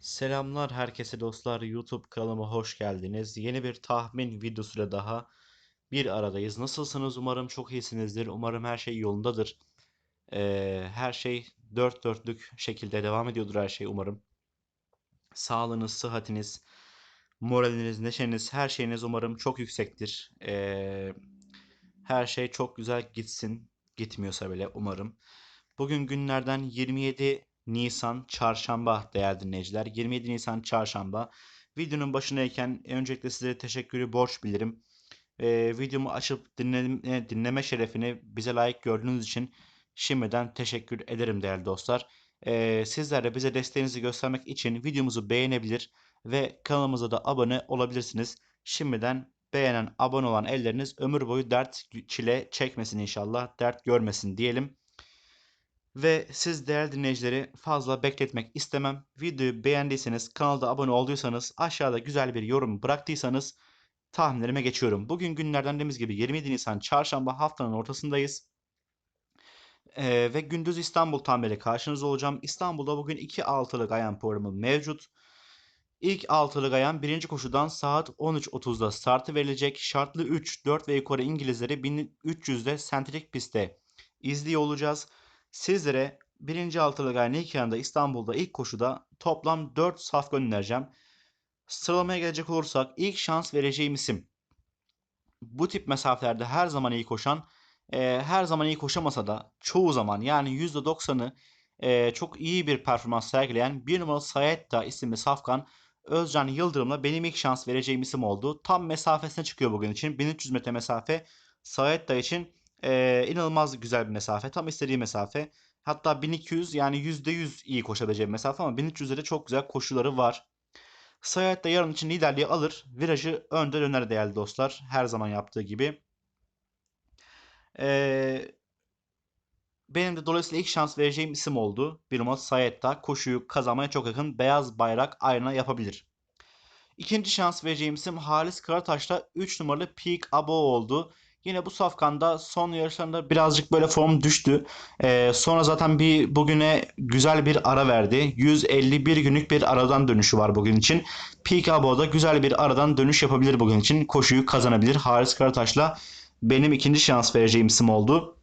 Selamlar herkese dostlar YouTube kanalıma hoş geldiniz. Yeni bir tahmin videosuyla daha bir aradayız. Nasılsınız? Umarım çok iyisinizdir. Umarım her şey yolundadır. Ee, her şey dört dörtlük şekilde devam ediyordur her şey umarım. Sağlığınız, sıhhatiniz, moraliniz, neşeniz, her şeyiniz umarım çok yüksektir. Ee, her şey çok güzel gitsin. Gitmiyorsa bile umarım. Bugün günlerden 27 Nisan Çarşamba değerli dinleyiciler. 27 Nisan Çarşamba. Videonun başındayken öncelikle size teşekkürü borç bilirim. Ee, videomu açıp dinleme, dinleme şerefini bize layık gördüğünüz için şimdiden teşekkür ederim değerli dostlar. Ee, sizler de bize desteğinizi göstermek için videomuzu beğenebilir ve kanalımıza da abone olabilirsiniz. Şimdiden beğenen, abone olan elleriniz ömür boyu dert çile çekmesin inşallah. Dert görmesin diyelim. Ve siz değerli dinleyicileri fazla bekletmek istemem. Videoyu beğendiyseniz, kanalda abone olduysanız, aşağıda güzel bir yorum bıraktıysanız tahminlerime geçiyorum. Bugün günlerden dediğimiz gibi 27 Nisan çarşamba haftanın ortasındayız. Ee, ve gündüz İstanbul tahminleri karşınızda olacağım. İstanbul'da bugün 2 altılı Gayan programı mevcut. İlk altılı Gayan birinci koşudan saat 13.30'da startı verilecek. Şartlı 3, 4 ve yukarı İngilizleri 1300'de sentrik pistte izliyor olacağız. Sizlere birinci altılı Gayan ilk yanında İstanbul'da ilk koşuda toplam 4 safka önereceğim. Sıralamaya gelecek olursak ilk şans vereceğim isim. Bu tip mesafelerde her zaman iyi koşan, e, her zaman iyi koşamasa da çoğu zaman yani %90'ı e, çok iyi bir performans sergileyen bir numaralı Sayetta isimli safkan Özcan Yıldırım'la benim ilk şans vereceğim isim oldu. Tam mesafesine çıkıyor bugün için. 1300 metre mesafe Sayetta için e, inanılmaz güzel bir mesafe. Tam istediği mesafe. Hatta 1200 yani %100 iyi koşabileceği mesafe ama 1300'de de çok güzel koşuları var. Sayat da yarın için liderliği alır. Virajı önde döner değerli dostlar. Her zaman yaptığı gibi. Ee, benim de dolayısıyla ilk şans vereceğim isim oldu. Bir numaralı Sayet'ta koşuyu kazanmaya çok yakın beyaz bayrak ayna yapabilir. İkinci şans vereceğim isim Halis Karataş'ta 3 numaralı Peak Abo oldu. Yine bu safkanda son yarışlarında birazcık böyle form düştü. Ee, sonra zaten bir bugüne güzel bir ara verdi. 151 günlük bir aradan dönüşü var bugün için. Peak Abo'da güzel bir aradan dönüş yapabilir bugün için. Koşuyu kazanabilir. Haris Karataş'la benim ikinci şans vereceğim isim oldu.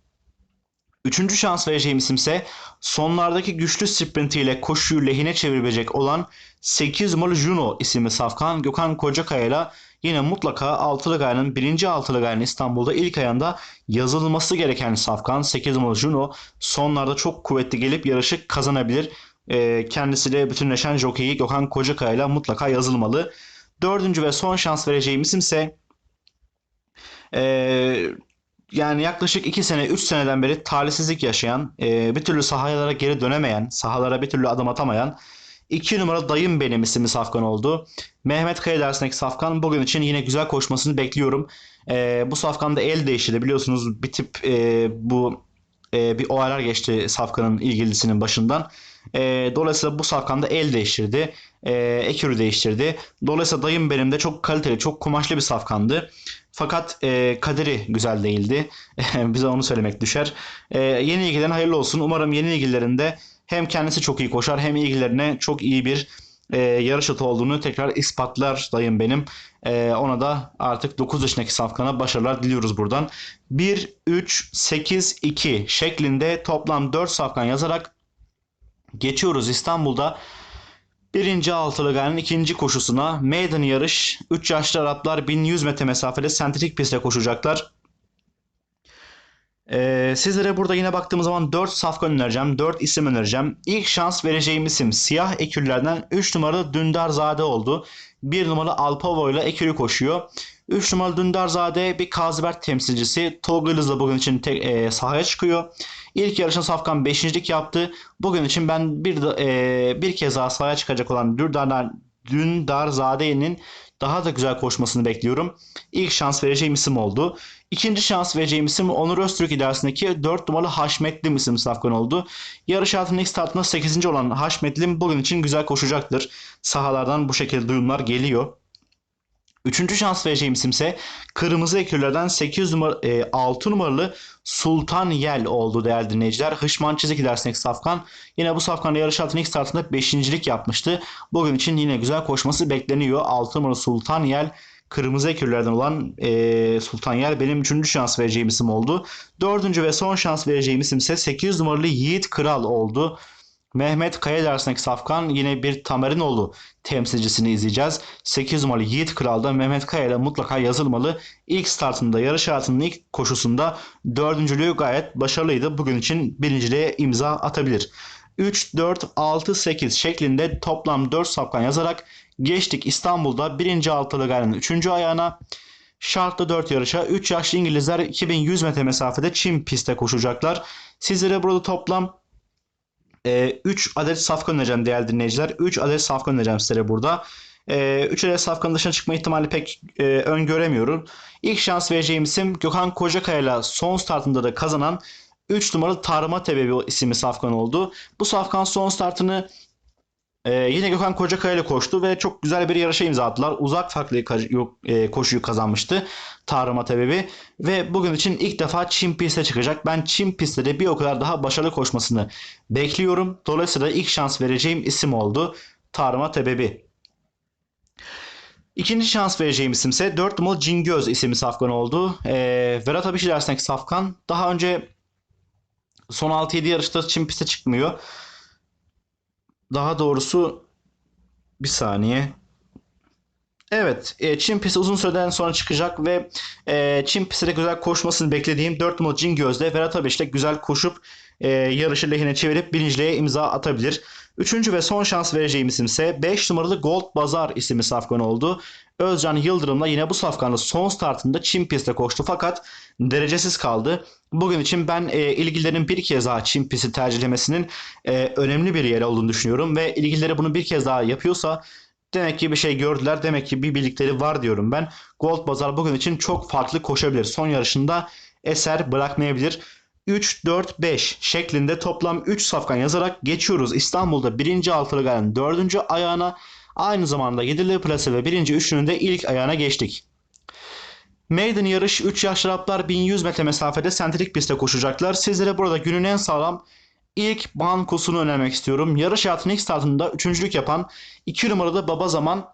Üçüncü şans vereceğim isimse sonlardaki güçlü sprintiyle koşuyu lehine çevirebilecek olan 8 numaralı Juno isimli safkan Gökhan Kocakaya yine mutlaka altılı gayanın birinci altılı gayanın İstanbul'da ilk ayında yazılması gereken safkan 8 numaralı Juno sonlarda çok kuvvetli gelip yarışı kazanabilir. E, kendisiyle bütünleşen jokeyi Gökhan Kocakaya mutlaka yazılmalı. Dördüncü ve son şans vereceğim isimse e, yani yaklaşık 2 sene 3 seneden beri talihsizlik yaşayan, e, bir türlü sahalara geri dönemeyen, sahalara bir türlü adım atamayan 2 numara dayım benim isimli safkan oldu. Mehmet Kaya dersindeki safkan bugün için yine güzel koşmasını bekliyorum. E, bu safkanda el değiştirdi biliyorsunuz bir tip e, bu e, bir olaylar geçti safkanın ilgilisinin başından. E, dolayısıyla bu safkanda el değiştirdi. E, ekürü değiştirdi. Dolayısıyla dayım benim de çok kaliteli, çok kumaşlı bir safkandı. Fakat e, kaderi güzel değildi. Bize onu söylemek düşer. E, yeni ilgilerin hayırlı olsun. Umarım yeni ilgilerinde hem kendisi çok iyi koşar hem ilgilerine çok iyi bir e, yarış atı olduğunu tekrar ispatlar dayım benim. E, ona da artık 9 yaşındaki safkana başarılar diliyoruz buradan. 1, 3, 8, 2 şeklinde toplam 4 safkan yazarak geçiyoruz İstanbul'da. Birinci altılı gayanın ikinci koşusuna meydan yarış 3 yaşlı Araplar 1100 metre mesafede sentetik pistte koşacaklar. Ee, sizlere burada yine baktığımız zaman 4 safka önereceğim. 4 isim önereceğim. İlk şans vereceğim isim siyah ekürlerden 3 numaralı Dündarzade oldu. 1 numaralı Alpavo ile ekürü koşuyor. 3 numaralı Dündarzade bir Kazibert temsilcisi. Tolga Yıldız'la bugün için tek, e, sahaya çıkıyor. İlk yarışın Safkan 5.lik yaptı. Bugün için ben bir e, bir kez daha sahaya çıkacak olan Dündar, Dündarzade'nin daha da güzel koşmasını bekliyorum. İlk şans vereceğim isim oldu. İkinci şans vereceğim isim Onur Öztürk ilerisindeki 4 numaralı Haşmetlim isim safkan oldu. Yarış hayatının ilk startında 8. olan Haşmetlim bugün için güzel koşacaktır. Sahalardan bu şekilde duyumlar geliyor. Üçüncü şans vereceğim isim ise kırmızı ekürlerden 8 numara, e, 6 numaralı Sultan Yel oldu değerli dinleyiciler. Hışman Çizik ilerisindeki Safkan yine bu Safkan'da yarış altının ilk startında 5.lik yapmıştı. Bugün için yine güzel koşması bekleniyor. 6 numaralı Sultan Yel kırmızı ekürlerden olan e, Sultan Yel benim üçüncü şans vereceğim isim oldu. Dördüncü ve son şans vereceğim isim ise 8 numaralı Yiğit Kral oldu. Mehmet Kaya arasındaki Safkan yine bir Tamerinoğlu temsilcisini izleyeceğiz. 8 numaralı Yiğit Kral'da Mehmet Kaya ile mutlaka yazılmalı. İlk startında yarış hayatının ilk koşusunda dördüncülüğü gayet başarılıydı. Bugün için birinciliğe imza atabilir. 3, 4, 6, 8 şeklinde toplam 4 safkan yazarak geçtik İstanbul'da 1. altılı gayrının 3. ayağına. Şartlı 4 yarışa 3 yaşlı İngilizler 2100 metre mesafede Çin pistte koşacaklar. Sizlere burada toplam 3 adet safkan önereceğim değerli dinleyiciler. 3 adet safkan önereceğim size burada. 3 adet safkanın dışına çıkma ihtimali pek e, öngöremiyorum. İlk şans vereceğim isim Gökhan Kocakaya son startında da kazanan 3 numaralı Tarma Tebebi isimli safkan oldu. Bu safkan son startını ee, yine Gökhan Kocakaya ile koştu ve çok güzel bir yarışa imza attılar. Uzak farklı e, koşuyu kazanmıştı Tarıma Tebebi. Ve bugün için ilk defa Çin piste çıkacak. Ben Çin pistte de bir o kadar daha başarılı koşmasını bekliyorum. Dolayısıyla ilk şans vereceğim isim oldu. Tarıma Tebebi. İkinci şans vereceğim isim ise 4 numaralı Cingöz isimli safkan oldu. Ee, Verat Abişi dersindeki safkan. Daha önce son 6-7 yarışta Çin piste çıkmıyor. Daha doğrusu bir saniye. Evet, e, Çin pisti uzun süreden sonra çıkacak ve e, Çin pistte güzel koşmasını beklediğim 4 numaralı Cingöz'de Ferhat Abeş'te güzel koşup e, yarışı lehine çevirip birinciliğe imza atabilir. Üçüncü ve son şans vereceğim isim ise 5 numaralı Gold Bazar isimli safkan oldu. Özcan Yıldırım'la yine bu safkanın son startında Çin pistte koştu fakat derecesiz kaldı. Bugün için ben e, ilgililerin bir kez daha Çin pisti tercihlemesinin e, önemli bir yer olduğunu düşünüyorum ve ilgilileri bunu bir kez daha yapıyorsa demek ki bir şey gördüler. Demek ki bir birlikleri var diyorum ben. Gold Bazar bugün için çok farklı koşabilir. Son yarışında eser bırakmayabilir. 3, 4, 5 şeklinde toplam 3 safkan yazarak geçiyoruz. İstanbul'da 1. altılı gelen 4. ayağına aynı zamanda 7'li plase ve 1. üçlünün de ilk ayağına geçtik. Maiden yarış 3 yaş Araplar 1100 metre mesafede sentrik pistte koşacaklar. Sizlere burada günün en sağlam ilk bankosunu önermek istiyorum. Yarış hayatının ilk startında üçüncülük yapan 2 numarada Baba Zaman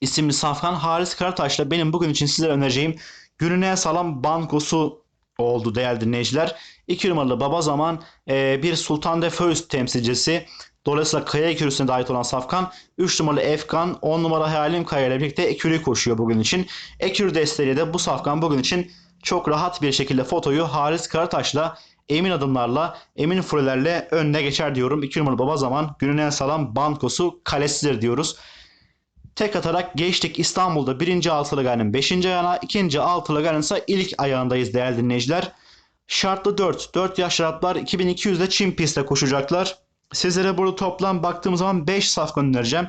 isimli Safkan Haris Karataş'la benim bugün için sizlere önereceğim günün en sağlam bankosu oldu değerli dinleyiciler. 2 numaralı Baba Zaman e, bir Sultan de Föst temsilcisi. Dolayısıyla Kaya ekürüsüne ait olan Safkan 3 numaralı Efkan 10 numara Hayalim Kaya ile birlikte ekürü koşuyor bugün için. Ekürü desteğiyle de bu Safkan bugün için çok rahat bir şekilde fotoyu Haris Karataş'la emin adımlarla, emin furelerle önüne geçer diyorum. 2 numaralı baba zaman günün en sağlam bankosu kalesidir diyoruz. Tek atarak geçtik İstanbul'da 1. altılı gayenin 5. ayağına, 2. altılı gayenin ise ilk ayağındayız değerli dinleyiciler. Şartlı 4. 4 yaş Araplar 2200'de Çin pistte koşacaklar. Sizlere burada toplam baktığım zaman 5 safkan önereceğim.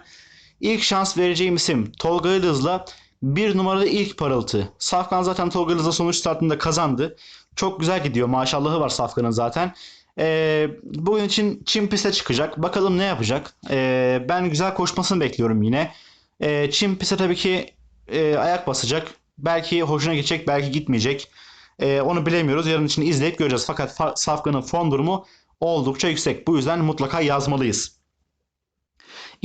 İlk şans vereceğim isim Tolga Yıldız'la bir numaralı ilk parıltı. Safkan zaten Tolga Yıldız'la sonuç startında kazandı. Çok güzel gidiyor. Maşallahı var Safkan'ın zaten. Ee, bugün için Çin piste çıkacak. Bakalım ne yapacak. Ee, ben güzel koşmasını bekliyorum yine. Ee, Çin piste tabii ki e, ayak basacak. Belki hoşuna gidecek, belki gitmeyecek. Ee, onu bilemiyoruz. Yarın için izleyip göreceğiz. Fakat Safkan'ın form durumu oldukça yüksek. Bu yüzden mutlaka yazmalıyız.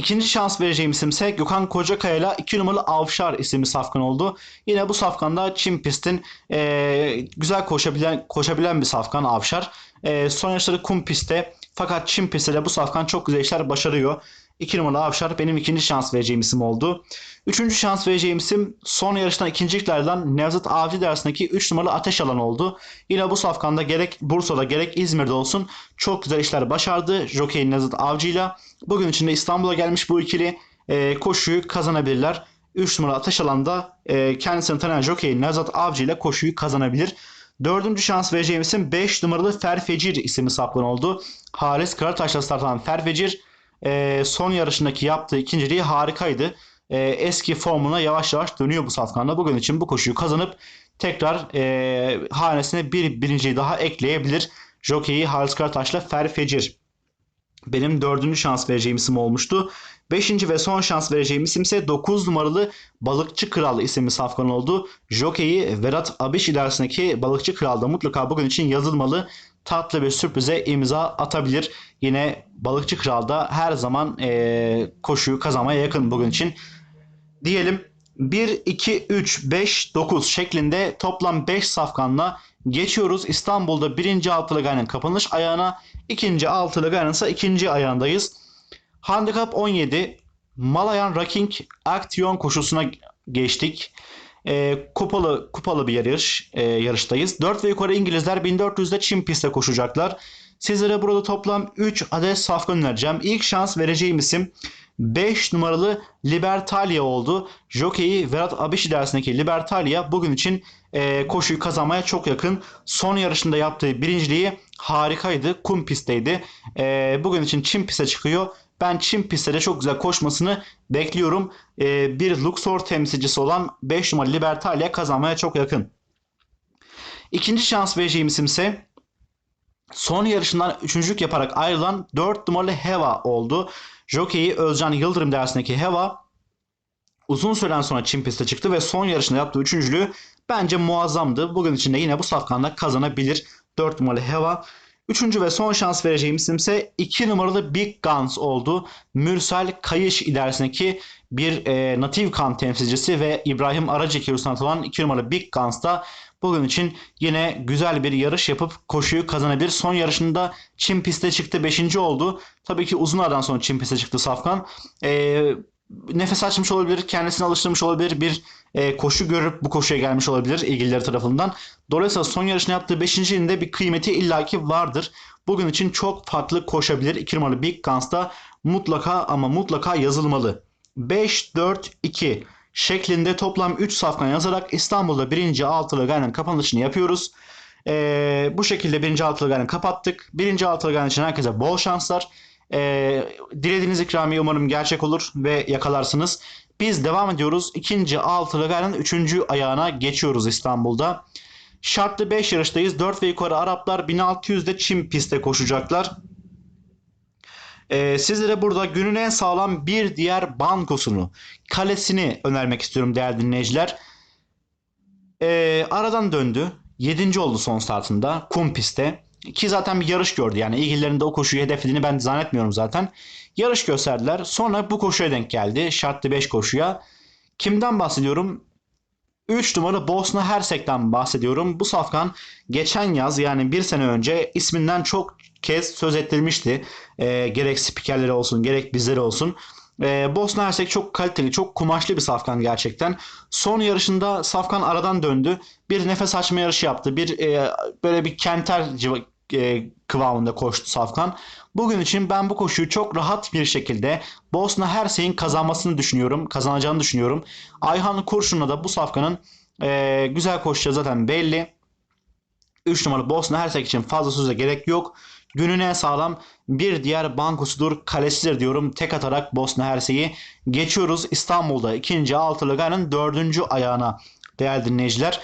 İkinci şans vereceğim isim ise Gökhan Kocakaya ile 2 numaralı Avşar isimli safkan oldu. Yine bu safkanda Çin pistin e, güzel koşabilen koşabilen bir safkan Avşar. E, son yarışları kum pistte fakat Çin pistte de bu safkan çok güzel işler başarıyor. 2 numaralı Avşar benim ikinci şans vereceğim isim oldu. Üçüncü şans vereceğim isim son yarıştan ikinciliklerden Nevzat Avcı dersindeki 3 numaralı Ateş Alan oldu. Yine bu safkanda gerek Bursa'da gerek İzmir'de olsun çok güzel işler başardı. Jockey Nevzat Avcı ile bugün içinde İstanbul'a gelmiş bu ikili e, koşuyu kazanabilirler. 3 numaralı Ateş Alan'da e, kendisini tanıyan Jockey Nevzat Avcı ile koşuyu kazanabilir. Dördüncü şans vereceğim isim 5 numaralı Ferfecir isimli saplan oldu. Halis Karataş'la startan Ferfecir e, son yarışındaki yaptığı ikinciliği harikaydı. E, eski formuna yavaş yavaş dönüyor bu safkanla. Bugün için bu koşuyu kazanıp tekrar e, hanesine bir birinciyi daha ekleyebilir. Jockey'i Halis Karataş'la Ferfecir. Benim dördüncü şans vereceğim isim olmuştu. Beşinci ve son şans vereceğim isim ise 9 numaralı Balıkçı Kral isimli safkan oldu. Jockey'i Vedat Abiş ilerisindeki Balıkçı Kral'da mutlaka bugün için yazılmalı. Tatlı bir sürprize imza atabilir. Yine Balıkçı Kral'da her zaman eee, koşuyu kazanmaya yakın bugün için. Diyelim 1, 2, 3, 5, 9 şeklinde toplam 5 safkanla geçiyoruz. İstanbul'da birinci altılı gayrının kapanış ayağına, ikinci altılı gayrının ise ikinci ayağındayız. Handikap 17 Malayan Raking Action koşusuna geçtik. E, kupalı kupalı bir yarış e, yarıştayız. 4 ve yukarı İngilizler 1400'de Çin pistte koşacaklar. Sizlere burada toplam 3 adet safkan önereceğim. İlk şans vereceğim isim 5 numaralı Libertalia oldu. Jockey'i Vedat Abiş dersindeki Libertalia bugün için e, koşuyu kazanmaya çok yakın. Son yarışında yaptığı birinciliği harikaydı. Kum pistteydi. E, bugün için Çin piste çıkıyor. Ben Çin pistte çok güzel koşmasını bekliyorum. E, bir Luxor temsilcisi olan 5 numaralı Libertalia kazanmaya çok yakın. İkinci şans vereceğim isim ise son yarışından üçüncülük yaparak ayrılan 4 numaralı Heva oldu. Jockey'i Özcan Yıldırım dersindeki Heva uzun süren sonra Çin piste çıktı ve son yarışında yaptığı üçüncülüğü bence muazzamdı. Bugün içinde yine bu safkanla kazanabilir 4 numaralı Heva. Üçüncü ve son şans vereceğim isim ise 2 numaralı Big Guns oldu. Mürsel Kayış ilerisindeki bir e, natif kan temsilcisi ve İbrahim Aracıki ruhsatı olan 2 numaralı Big Guns da bugün için yine güzel bir yarış yapıp koşuyu kazanabilir. Son yarışında Çin piste çıktı 5. oldu. Tabii ki uzun aradan sonra Çin piste çıktı Safkan. E, nefes açmış olabilir, kendisini alıştırmış olabilir, bir e, koşu görüp bu koşuya gelmiş olabilir ilgilileri tarafından. Dolayısıyla son yarışını yaptığı 5. ilinde bir kıymeti illaki vardır. Bugün için çok farklı koşabilir. 2 numaralı Big Guns'da mutlaka ama mutlaka yazılmalı. 5-4-2 şeklinde toplam 3 safkan yazarak İstanbul'da 1. altılı gayrının kapanışını yapıyoruz. Ee, bu şekilde 1. altılı gayrını kapattık. 1. altılı gayrın için herkese bol şanslar. Ee, dilediğiniz ikramiye umarım gerçek olur ve yakalarsınız. Biz devam ediyoruz. İkinci altılı gayrının 3. ayağına geçiyoruz İstanbul'da. Şartlı 5 yarıştayız. 4 ve yukarı Araplar 1600'de Çin pistte koşacaklar. Ee, sizlere burada günün en sağlam bir diğer bankosunu, kalesini önermek istiyorum değerli dinleyiciler. Ee, aradan döndü. 7. oldu son startında kum pistte. Ki zaten bir yarış gördü yani ilgililerinde o koşuyu hedeflediğini ben zannetmiyorum zaten. Yarış gösterdiler. Sonra bu koşuya denk geldi. Şartlı 5 koşuya. Kimden bahsediyorum? 3 numara Bosna Hersek'ten bahsediyorum. Bu safkan geçen yaz yani bir sene önce isminden çok kez söz ettirmişti. E, gerek spikerleri olsun gerek bizleri olsun. E, Bosna Hersek çok kaliteli, çok kumaşlı bir safkan gerçekten. Son yarışında safkan aradan döndü. Bir nefes açma yarışı yaptı. Bir e, böyle bir kenter civa- e, kıvamında koştu safkan. Bugün için ben bu koşuyu çok rahat bir şekilde Bosna Hersek'in kazanmasını düşünüyorum. Kazanacağını düşünüyorum. Ayhan Kurşun'la da bu safkanın e, güzel koşacağı zaten belli. 3 numaralı Bosna Hersek için fazla söze gerek yok. Günün en sağlam bir diğer bankosudur, kalesidir diyorum. Tek atarak Bosna Hersek'i geçiyoruz. İstanbul'da ikinci altılı gayrının dördüncü ayağına değerli dinleyiciler.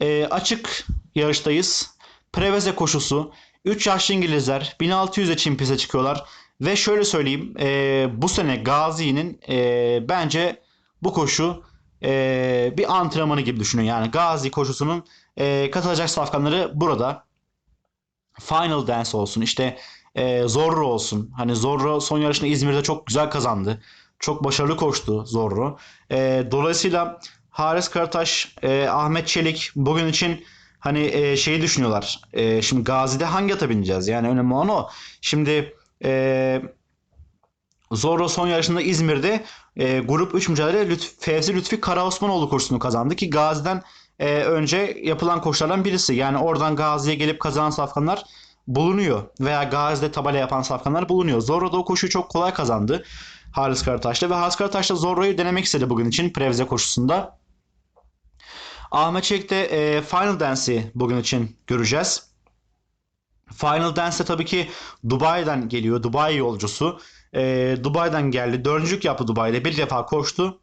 E, açık yarıştayız. Preveze koşusu. 3 yaşlı İngilizler 1600'e Çin piste çıkıyorlar. Ve şöyle söyleyeyim e, bu sene Gazi'nin e, bence bu koşu e, bir antrenmanı gibi düşünün. Yani Gazi koşusunun e, katılacak safkanları burada. Final Dance olsun işte e, Zorro olsun. Hani Zorro son yarışını İzmir'de çok güzel kazandı. Çok başarılı koştu Zorro. E, dolayısıyla Haris Karataş, e, Ahmet Çelik bugün için hani e, şeyi düşünüyorlar. E, şimdi Gazi'de hangi ata bineceğiz? Yani önemli olan o. Şimdi e, Zorro son yarışında İzmir'de e, grup 3 mücadele Lütf, Fevzi Lütfi Karaosmanoğlu koşusunu kazandı ki Gazi'den e, önce yapılan koşulardan birisi. Yani oradan Gazi'ye gelip kazanan safkanlar bulunuyor veya Gazi'de tabela yapan safkanlar bulunuyor. Zorro da o koşuyu çok kolay kazandı Halis Karataş'ta ve Halis Karataş da Zorro'yu denemek istedi bugün için Prevze koşusunda. Ahmet Çelik de e, Final Dance'i bugün için göreceğiz. Final Dance tabii ki Dubai'den geliyor. Dubai yolcusu. E, Dubai'den geldi. Dördüncülük yaptı Dubai'de. Bir defa koştu.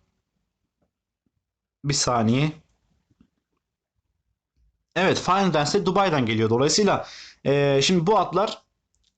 Bir saniye. Evet Final Dance de Dubai'den geliyor. Dolayısıyla e, şimdi bu atlar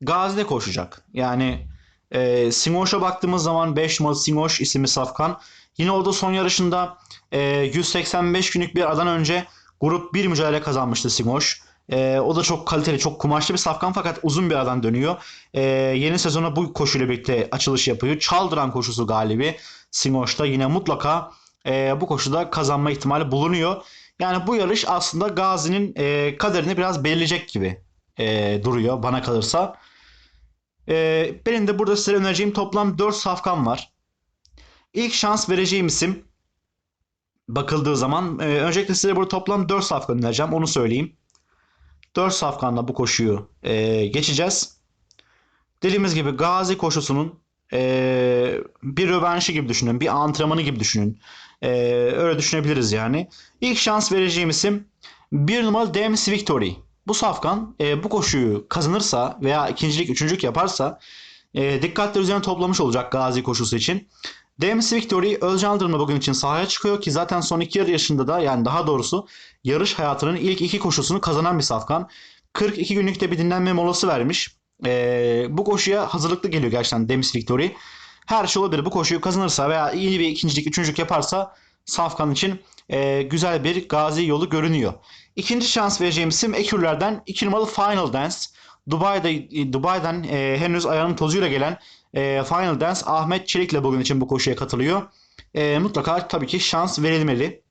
Gazi'de koşacak. Yani E, Singoş'a baktığımız zaman 5 numaralı Singoş isimli safkan. Yine o da son yarışında e, 185 günlük bir aradan önce grup bir mücadele kazanmıştı Singoş. E, o da çok kaliteli, çok kumaşlı bir safkan fakat uzun bir aradan dönüyor. E, yeni sezona bu koşuyla birlikte açılış yapıyor. Çaldıran koşusu galibi Singoş'ta yine mutlaka e, bu koşuda kazanma ihtimali bulunuyor. Yani bu yarış aslında Gazi'nin e, kaderini biraz belirleyecek gibi e, duruyor bana kalırsa. E, benim de burada size önereceğim toplam 4 safkan var. İlk şans vereceğim isim bakıldığı zaman e, öncelikle size burada toplam 4 safkan önereceğim onu söyleyeyim. 4 safkanla bu koşuyu e, geçeceğiz. Dediğimiz gibi Gazi koşusunun e, bir rövanşı gibi düşünün, bir antrenmanı gibi düşünün. E, öyle düşünebiliriz yani. İlk şans vereceğim isim 1 numaralı Dems Victory. Bu safkan e, bu koşuyu kazanırsa veya ikincilik, üçüncülük yaparsa e, dikkatler üzerine toplamış olacak Gazi koşusu için. Dems Victory Özcan Yıldırım'la bugün için sahaya çıkıyor ki zaten son iki yaşında da yani daha doğrusu yarış hayatının ilk iki koşusunu kazanan bir safkan. 42 günlük de bir dinlenme molası vermiş. Ee, bu koşuya hazırlıklı geliyor gerçekten Demis Victory. Her şey olabilir. Bu koşuyu kazanırsa veya iyi bir ikincilik, üçüncülük yaparsa Safkan için e, güzel bir gazi yolu görünüyor. İkinci şans vereceğim isim Ekürler'den 2 numaralı Final Dance. Dubai'de, Dubai'den e, henüz ayağının tozuyla gelen e, Final Dance Ahmet Çelik'le bugün için bu koşuya katılıyor. E, mutlaka tabii ki şans verilmeli.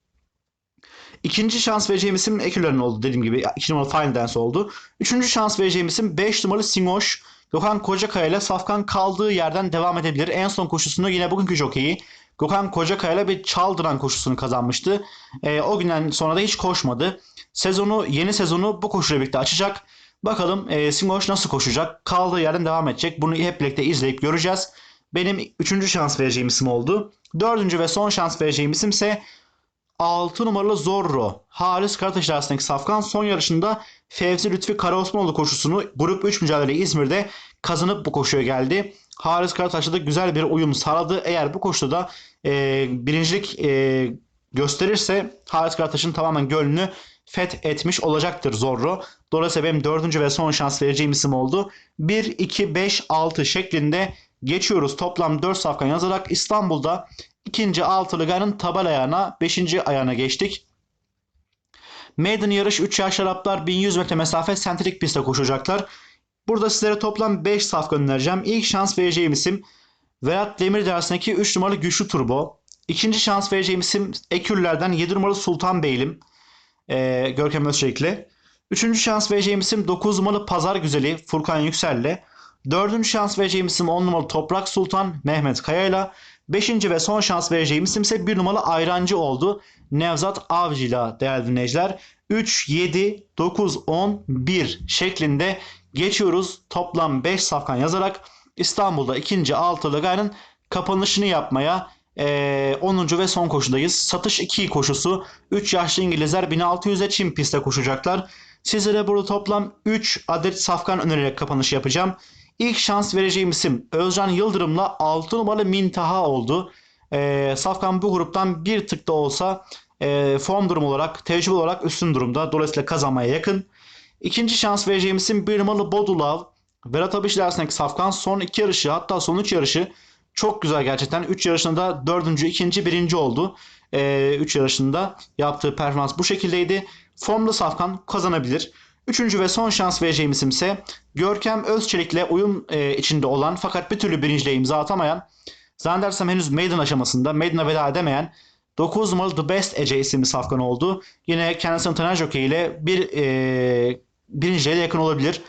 İkinci şans vereceğim isim Eküler'in oldu dediğim gibi. 2 numaralı Final Dance oldu. Üçüncü şans vereceğim isim 5 numaralı Singoş. Gökhan Kocakaya ile Safkan kaldığı yerden devam edebilir. En son koşusunda yine bugünkü jokeyi Gökhan Kocakaya ile bir çaldıran koşusunu kazanmıştı. E, o günden sonra da hiç koşmadı. Sezonu, yeni sezonu bu koşuyla birlikte açacak. Bakalım e, Singoş nasıl koşacak? Kaldığı yerden devam edecek. Bunu hep birlikte izleyip göreceğiz. Benim üçüncü şans vereceğim isim oldu. Dördüncü ve son şans vereceğim isim ise 6 numaralı Zorro. Halis Karataş arasındaki Safkan son yarışında Fevzi Lütfi Karaosmanoğlu koşusunu Grup 3 mücadele İzmir'de kazanıp bu koşuya geldi. Halis Karataş'ta da güzel bir uyum sağladı. Eğer bu koşuda da e, birincilik e, gösterirse Halis Karataş'ın tamamen gönlünü feth etmiş olacaktır Zorro. Dolayısıyla benim dördüncü ve son şans vereceğim isim oldu. 1, 2, 5, 6 şeklinde geçiyoruz. Toplam 4 safkan yazarak İstanbul'da ikinci altılı garın tabel ayağına, beşinci ayağına geçtik. Maiden yarış 3 yaş Araplar 1100 metre mesafe sentrik pistte koşacaklar. Burada sizlere toplam 5 safkan önereceğim. İlk şans vereceğim isim Vedat Demir dersindeki 3 numaralı Güçlü Turbo. İkinci şans vereceğim isim Ekürler'den 7 numaralı Sultan Beylim. Ee, Görkem Özçelik'le. Üçüncü şans vereceğim isim 9 numaralı Pazar Güzeli Furkan Yüksel'le. Dördüncü şans vereceğim isim 10 numaralı Toprak Sultan Mehmet Kaya'yla. Beşinci ve son şans vereceğim isim ise bir numaralı Ayrancı oldu. Nevzat Avcı'yla değerli dinleyiciler. 3, 7, 9, 10, 1 şeklinde geçiyoruz. Toplam 5 safkan yazarak İstanbul'da ikinci altılı gayrın kapanışını yapmaya e, 10. ve son koşudayız. Satış 2 koşusu. 3 yaşlı İngilizler 1600'e Çin pistte koşacaklar. Sizlere burada toplam 3 adet safkan önererek kapanış yapacağım. İlk şans vereceğim isim Özcan Yıldırım'la 6 numaralı Mintaha oldu. E, Safkan bu gruptan bir tık da olsa e, form durum olarak, tecrübe olarak üstün durumda. Dolayısıyla kazanmaya yakın. İkinci şans vereceğim isim bir numaralı Bodulav. Berat Abiş dersindeki Safkan son iki yarışı hatta son üç yarışı çok güzel gerçekten. Üç yarışında da dördüncü, ikinci, birinci oldu. 3 e, üç yarışında yaptığı performans bu şekildeydi. Formda Safkan kazanabilir. Üçüncü ve son şans vereceğim isim ise Görkem Özçelik'le uyum e, içinde olan fakat bir türlü birinciliğe imza atamayan zannedersem henüz maiden aşamasında maiden'a veda edemeyen 9 numaralı The Best Ece isimli safkan oldu. Yine kendisinin Taner Jockey ile bir e, birinciliğe yakın olabilir.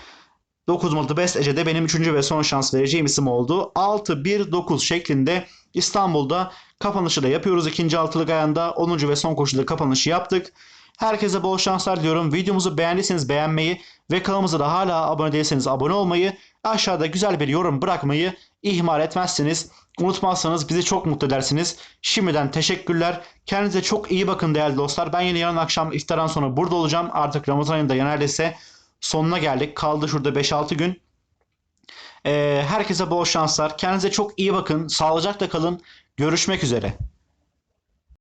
9 numaralı The Best Ece de benim üçüncü ve son şans vereceğim isim oldu. 6-1-9 şeklinde İstanbul'da kapanışı da yapıyoruz. ikinci altılık ayağında 10. ve son koşuda kapanışı yaptık. Herkese bol şanslar diliyorum. Videomuzu beğendiyseniz beğenmeyi ve kanalımıza da hala abone değilseniz abone olmayı, aşağıda güzel bir yorum bırakmayı ihmal etmezseniz, unutmazsanız bizi çok mutlu edersiniz. Şimdiden teşekkürler. Kendinize çok iyi bakın değerli dostlar. Ben yine yarın akşam iftardan sonra burada olacağım. Artık Ramazan ayında neredeyse sonuna geldik. Kaldı şurada 5-6 gün. Ee, herkese bol şanslar. Kendinize çok iyi bakın. Sağlıcakla kalın. Görüşmek üzere.